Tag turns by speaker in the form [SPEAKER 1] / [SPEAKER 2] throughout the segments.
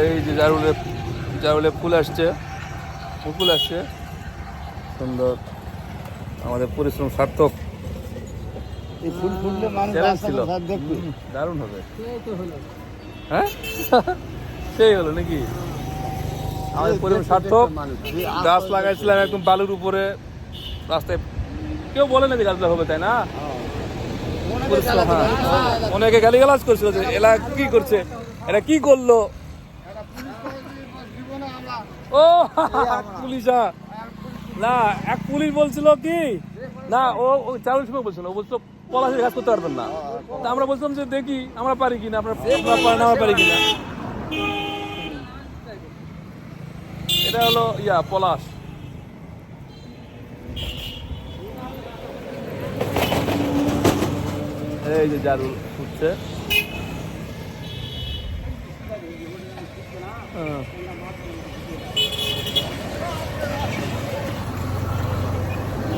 [SPEAKER 1] এই যে জারুলে জারুলে ফুল আসছে। ফুল আসছে? সুন্দর। আমাদের পরিশ্রম সার্থক।
[SPEAKER 2] এই ফুল ফুললে মানুষ
[SPEAKER 1] ছিল? দারুণ হবে। হ্যাঁ? সেই হলো নাকি? আমাদের পরিশ্রম সার্থক। গাছ লাগাইছিলাম একদম বালুর উপরে। রাস্তায় কেউ বলে না যে গাছগুলো হবে তাই না? পরিশ্রম, হ্যাঁ। অনেকে গালিগালাজ করছিল যে এরা কি করছে? এরা কি করল? ও, পুলিশা। না, এক পুলিশ বলছিল কি, না, ও চারুল সময় বলছিল, ও বলছিল, পলাশের কাজ করতে পারবেন না। আমরা বলছিলাম যে, দেখি, আমরা পারি কিনা আপনারা পারেন আমরা পারি কিনা। এটা হলো, ইয়া, পলাশ। এই যে জারুল ফুটছে।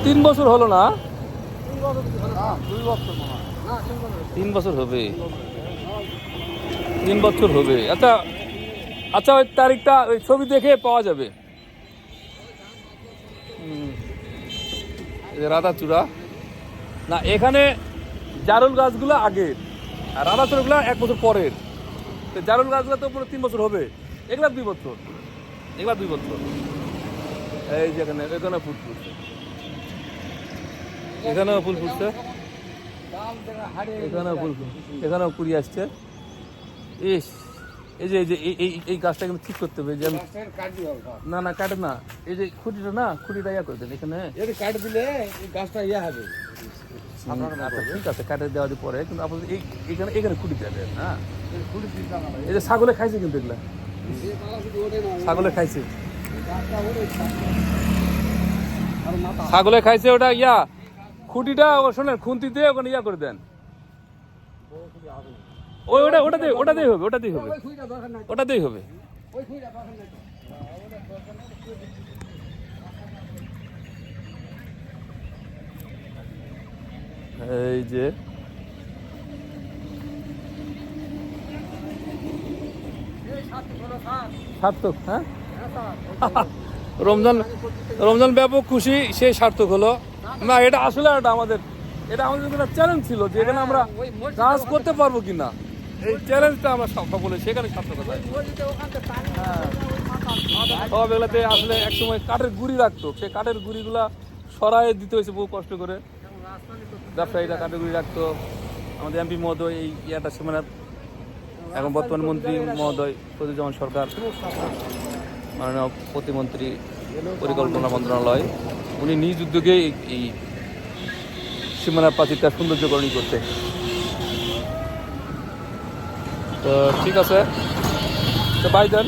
[SPEAKER 1] তিন বছর হলো না? তিন বছর হবে। তিন বছর হবে। আচ্ছা আচ্ছা ওই তারিখটা, ওই ছবি দেখে পাওয়া যাবে। রাধাচূড়া। না, এখানে জারুল গাছগুলো আগের, আর রাধাচূড়াগুলো এক বছর পরের। তো জারুল গাছগুলো তো পুরো তিন বছর হবে। এগুলা দুই বছর। এগুলা দুই বছর। এই যে এখানে এখানে ফুল ফুটছে। এখানেও ফুল ফুটছে। এখানেও ফুল এখানেও কুড়ি আসছে। ইস এই যে এই যে এই- এই গাছটা কিন্তু ঠিক করতে হবে যে না না কাটে না। এই যে খুঁটিটা না খুঁটিটা ইয়া করে দেন এখানে।
[SPEAKER 2] কাট দিলে গাছটা ইয়ে হবে।
[SPEAKER 1] আচ্ছা ঠিক আছে কাটে দেওয়া পরে। কিন্তু আপনার এই এখানে এখানে খুঁটি দেবেন হ্যাঁ? এই যে ছাগলে খাইছে কিন্তু এগুলা। ছাগলে খাইছে। ছাগলে খাইছে। ওটা ইয়া খুঁটিটা ও শোনেন খুন্তি দিয়ে ওখানে ইয়া করে দেন। ওই ওটা ওটা দিয়ে ওটা দিয়ে হবে ওটা দিয়ে হবে। ওটা দিয়ে হবে। এই যে সার্থক হ্যাঁ? রমজান রমজান ব্যাপক খুশি সেই সার্থক হলো। না এটা আসলে এটা আমাদের এটা আমাদের একটা চ্যালেঞ্জ ছিল যে এখানে আমরা কাজ করতে পারব কিনা। এই চ্যালেঞ্জটা আমরা সকলে সেখানে সার্থকতা হ্যাঁ। সব এগুলাতে আসলে একসময় কাঠের গুড়ি রাখতো। সেই কাঠের গুড়িগুলা সরাই দিতে হয়েছে বহু কষ্ট করে। ব্যবসায়ীরা কাঠের গুড়ি রাখতো। আমাদের এমপি মহোদয় এই ইয়াটা সীমানার এখন বর্তমান মন্ত্রী মহোদয় প্রতিজন সরকার, মাননীয় প্রতিমন্ত্রী পরিকল্পনা মন্ত্রণালয়, উনি নিজ উদ্যোগে এই- সীমানা প্রাচীরটা সৌন্দর্যকরণী করতে তো ঠিক আছে। তো বাই দেন